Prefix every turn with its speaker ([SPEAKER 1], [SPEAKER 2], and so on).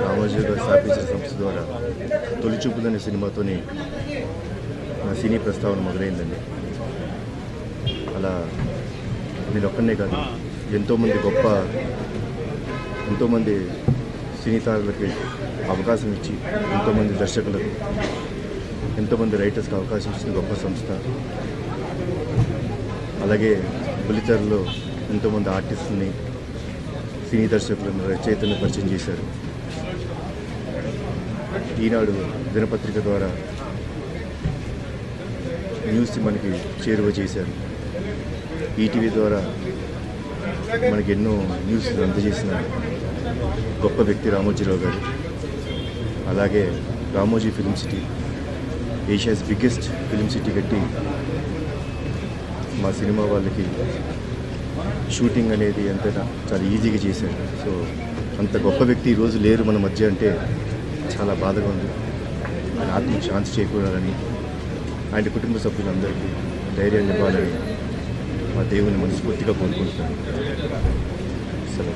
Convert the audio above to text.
[SPEAKER 1] రామోజీ గారు స్థాపించిన సంస్థ ద్వారా తొలి చూపులనే సినిమాతోని నా సినీ ప్రస్తావన మొదలైందండి అలా నేను ఒక్కనే కాదు ఎంతోమంది గొప్ప ఎంతోమంది సినీ తారులకి అవకాశం ఇచ్చి ఎంతోమంది దర్శకులకు ఎంతోమంది రైటర్స్కి అవకాశం ఇచ్చిన గొప్ప సంస్థ అలాగే బుల్లితెరలో ఎంతోమంది ఆర్టిస్టుని సినీ దర్శకులను రచయితలను పరిచయం చేశారు ఈనాడు దినపత్రిక ద్వారా న్యూస్ మనకి చేరువ చేశారు. ఈటీవీ ద్వారా మనకి ఎన్నో న్యూస్ అందజేసిన గొప్ప వ్యక్తి రామోజీరావు గారు. అలాగే Ramoji film city Asia's biggest film city కట్టి మా సినిమా వాళ్ళకి షూటింగ్ అనేది ఎంతైనా చాలా ఈజీగా చేశారు. సో అంత గొప్ప వ్యక్తి ఈరోజు లేరు మన మధ్య అంటే చాలా బాధగా ఉంది. ఆయన ఆత్మ శాంతి చేకూరాలని ఆయన కుటుంబ సభ్యులందరికీ ధైర్యాన్ని ఇవ్వాలని మా దేవుని మనస్ఫూర్తిగా కోరుకుంటున్నాను. సరే